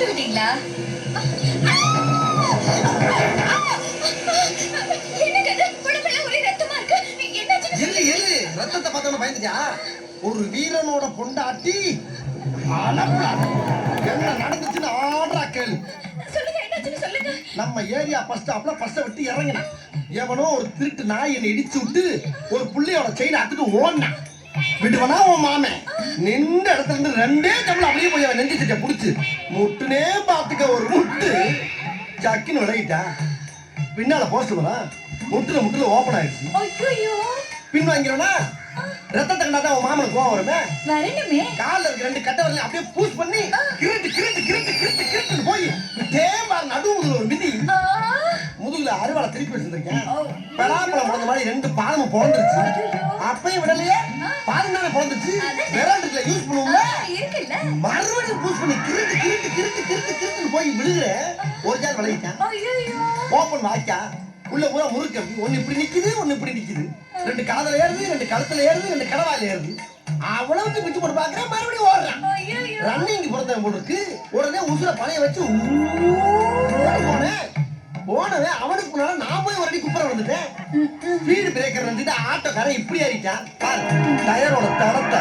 சாப்பிட்டு விட்டீங்களா ரத்தத்தை பார்த்தவன பயந்துட்டியா? ஒரு வீரனோட பொண்டாட்டி. என்ன நடந்துச்சுன்னு ஆடுறா கேளு. நம்ம ஏரியா பஸ் ஸ்டாப்ல விட்டு இறங்கினான் எவனோ ஒரு திருட்டு நாய் என்னை இடிச்சு விட்டு ஒரு புள்ளையோட செயினை அத்துட்டு ஓடினான் விடுவனா உன் மாமன். நின்ற இடத்துல இருந்து ரெண்டே கம்பளம் அப்படியே போய் அவன் நெஞ்சு சட்டை புடிச்சு முட்டுனே பார்த்துக்க ஒரு முட்டு. ஜக்குன்னு விலகிட்டா. பின்னால போஸ்ட் வரா முட்டுல முட்டுல ஓப்பன் ஆயிடுச்சு. பின் வாங்கிறோன்னா ரத்தத்தை கண்டாதான் உன் மாமனுக்கு கோவம் வருமே. கால்ல இருக்க ரெண்டு கட்டை வரலையும் அப்படியே பூஸ் பண்ணி கிருட்டு கிருட்டு அறுவாலை திருப்பி வச்சிருக்கேன் ஓ. பலாப்பழம் பிறந்த மாதிரி ரெண்டு பாதமும் பிறந்துருச்சு. அப்பயும் விடலையே பாதம் தானே பிறந்துச்சு. விரண்டுல யூஸ் பண்ணுவோம்ல மறுபடியும் பூஸ் பண்ணி கிருட்டு கிருட்டு கிருட்டு கிருட்டு கிருட்டுன்னு போய் விழுகுற ஒரு ஜால் விளையிட்டான் ஓப்பன் வாய்க்கா உள்ள பூரா முறுக்கம் ஒன்னு இப்படி நிக்குது ஒன்னு இப்படி நிக்குது ரெண்டு காதல ஏறுது ரெண்டு கழுத்துல ஏறுது ரெண்டு கடவாயில ஏறுது அவ்வளவுக்கு பிச்சு போட்டு பாக்குறேன் மறுபடியும் ஓடுறான் ரன்னிங் பிறந்தவன் போல இருக்கு உடனே உசுர பழைய வச்சு போனேன் போனவன் அவனுக்கு முன்னால நான் போய் ஒரு அடி குப்புற வந்துட்டேன் ஸ்பீடு பிரேக்கர் வந்துட்டு ஆட்டோ கரை இப்படி ஏறிட்டான். பாரு டயரோட தடத்தை.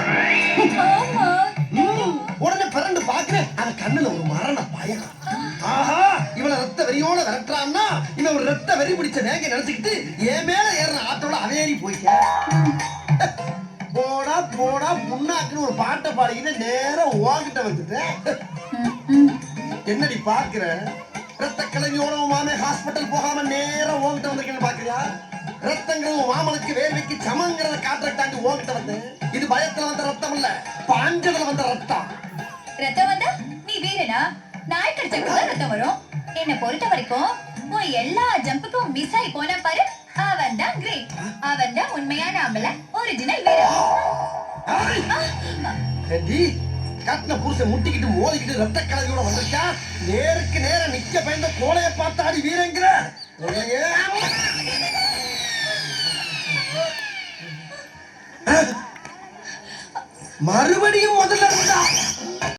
உடனே பிறண்டு பாக்குறேன் அவன் கண்ணுல ஒரு மரண பயம். ஆஹா இவனை ரத்த வெறியோட விரட்டுறான்னா இவன் ஒரு ரத்த வெறி பிடிச்ச வேங்க நினைச்சுக்கிட்டு என் மேல ஏறின ஆட்டோல அவன் ஏறி போயிட்டேன். போடா போடா புண்ணாக்குன்னு ஒரு பாட்டை பாடிக்கிட்டு நேரம் உன்கிட்ட வந்துட்டேன். என்னடி பாக்குற ரத்த கலவியோட உன் மாமே ஹாஸ்பிட்டல் போகாம நேரம் உன்கிட்ட வந்திருக்கேன்னு பாக்குறியா ரத்தங்கள் மாமனுக்கு வேர்வைக்கு சமங்கிறத காட்டுறதாண்டி உன்கிட்ட வந்தேன் இது பயத்துல வந்த ரத்தம் இல்ல பாஞ்சதுல வந்த ரத்தம். ரத்தம் வந்தா நீ வீரனா? நாய் கடிச்சா கூட ரத்தம் வரும். என்ன பொறுத்த வரைக்கும் உன் எல்லா ஜம்புக்கும் மிஸ் ஆகி போனா பாரு அவன் தான் கிரேட் அவன் தான் உண்மையான ஆம்பளை ஒரிஜினல் வீரன். காட்டின புருஷன் முட்டிக்கிட்டு மோதிக்கிட்டு ரத்த கலவியோட வந்திருக்கா நேருக்கு நேர நிக்க பயந்த கோலைய பார்த்தாடி வீரங்கிற. மறுபடியும் முதல்ல இருந்தா.